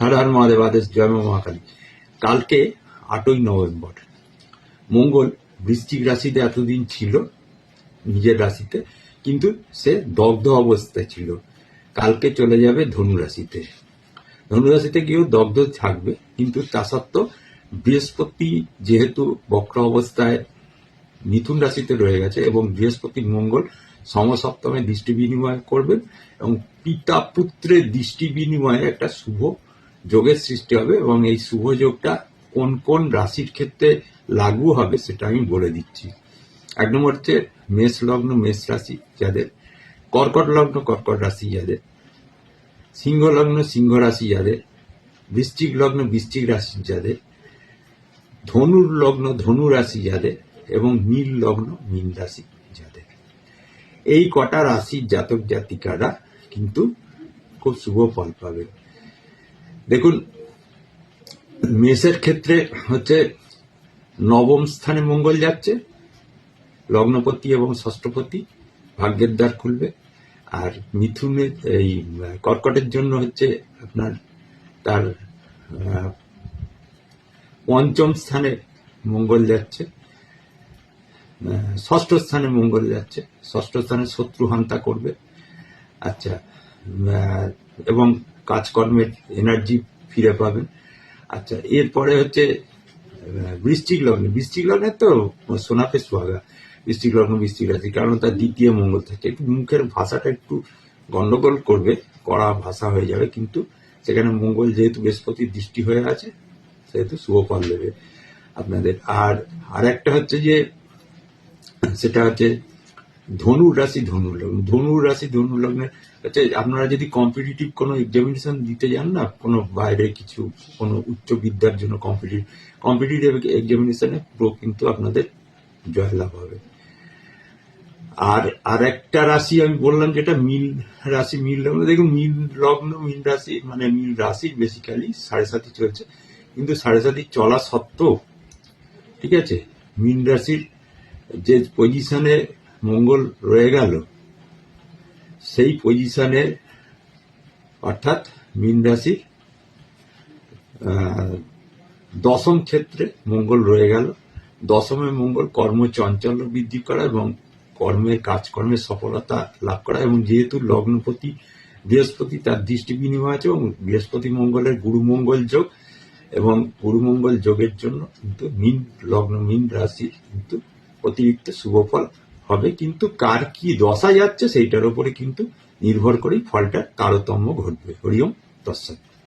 হর হর মহাদেব আদেশ জয় মহাকালী। কালকে আটই নভেম্বর, মঙ্গল বৃশ্চিক রাশিতে এতদিন ছিল, নিজের রাশিতে, কিন্তু সে দগ্ধ অবস্থায় ছিল। কালকে চলে যাবে ধনু রাশিতে। ধনু রাশিতে গিয়েও দগ্ধ থাকবে, কিন্তু তা সত্ত্বেও বৃহস্পতি যেহেতু বক্র অবস্থায় মিথুন রাশিতে রয়ে গেছে এবং বৃহস্পতি মঙ্গল সমসপ্তমে দৃষ্টি বিনিময় করবেন এবং পিতা পুত্রের দৃষ্টি বিনিময়ে একটা শুভ যোগের সৃষ্টি হবে এবং এই শুভ যোগটা কোন কোন রাশির ক্ষেত্রে লাগু হবে সেটা আমি বলে দিচ্ছি। এক নম্বর হচ্ছে মেষ লগ্ন, মেষ রাশি যাদের, কর্কট লগ্ন, কর্কট রাশি যাদের, সিংহ লগ্ন, সিংহ রাশি যাদের, বৃশ্চিক লগ্ন, বৃশ্চিক রাশি যাদের, ধনুর লগ্ন, ধনু রাশি যাদের এবং নীল লগ্ন মীন রাশি যাদের। এই কটা রাশির জাতক জাতিকারা কিন্তু খুব শুভ ফল পাবে দেখুন, মেষের ক্ষেত্রে হচ্ছে নবম স্থানে মঙ্গল যাচ্ছে, লগ্নপতি এবং ষষ্ঠপতি ভাগ্যের দ্বার খুলবে, আর মিথুনের, এই, কর্কটের জন্য হচ্ছে আপনার তার পঞ্চম স্থানে মঙ্গল যাচ্ছে ষষ্ঠ স্থানে মঙ্গল যাচ্ছে, ষষ্ঠ স্থানে শত্রু হান্তা করবে। আচ্ছা এবং কাজকর্মের এনার্জি ফিরে পাবেন। আচ্ছা এরপরে হচ্ছে বৃশ্চিক লগ্ন। বৃশ্চিক লগ্নে তো সোনাফে সোহাগা বৃশ্চিক লগ্ন, বৃশ্চিক রাশি, কারণ তার দ্বিতীয় মঙ্গল থাকে। একটু মুখের ভাষাটা একটু গন্ডগোল করবে, কড়া ভাষা হয়ে যাবে, কিন্তু সেখানে মঙ্গল যেহেতু বৃহস্পতির দৃষ্টি হয়ে আছে, সেহেতু শুভ ফল দেবে আপনাদের। আর আর একটা হচ্ছে যে, সেটা হচ্ছে ধনু রাশি ধনু লগ্ন। ধনু রাশি ধনু লগ্নে হচ্ছে আপনারা যদি কম্পিটিটিভ কোনো এক্সামিনেশন দিতে যান না, কোনো বাইরে কিছু, কোনো উচ্চ বিদ্যার জন্য কম্পিটিটিভ কম্পিটিটিভ এক্সামিনেশনে পুরো কিন্তু আপনাদের জয়লাভ হবে। আর আর একটা রাশি আমি বললাম যেটা মিল রাশি মিল লগ্ন। দেখুন মিল লগ্ন মিল রাশি মানে মিল রাশি বেসিক্যালি সাড়ে সাতি চলছে। কিন্তু সাড়ে সাতি চলা সত্ত্বেও, ঠিক আছে, মিন রাশির যে পজিশনে মঙ্গল রয়ে গেল। সেই পজিশনে অর্থাৎ মিন আহ, দশম ক্ষেত্রে মঙ্গল রয়ে গেল। দশমে মঙ্গল কর্ম চঞ্চল্য বৃদ্ধি করা এবং কর্মের কাজকর্মের সফলতা লাভ করা এবং যেহেতু লগ্নপতি বৃহস্পতি তার দৃষ্টি বিনিময় আছে এবং বৃহস্পতি মঙ্গলের গুরু মঙ্গল যোগ এবং গুরুমঙ্গল যোগের জন্য কিন্তু মিন লগ্ন মিন রাশির কিন্তু অতিরিক্ত শুভফল হবে, কিন্তু কার কি দশা যাচ্ছে সেইটার উপরে কিন্তু নির্ভর করেই ফলটা তারতম্য ঘটবে। হরিওম দর্শক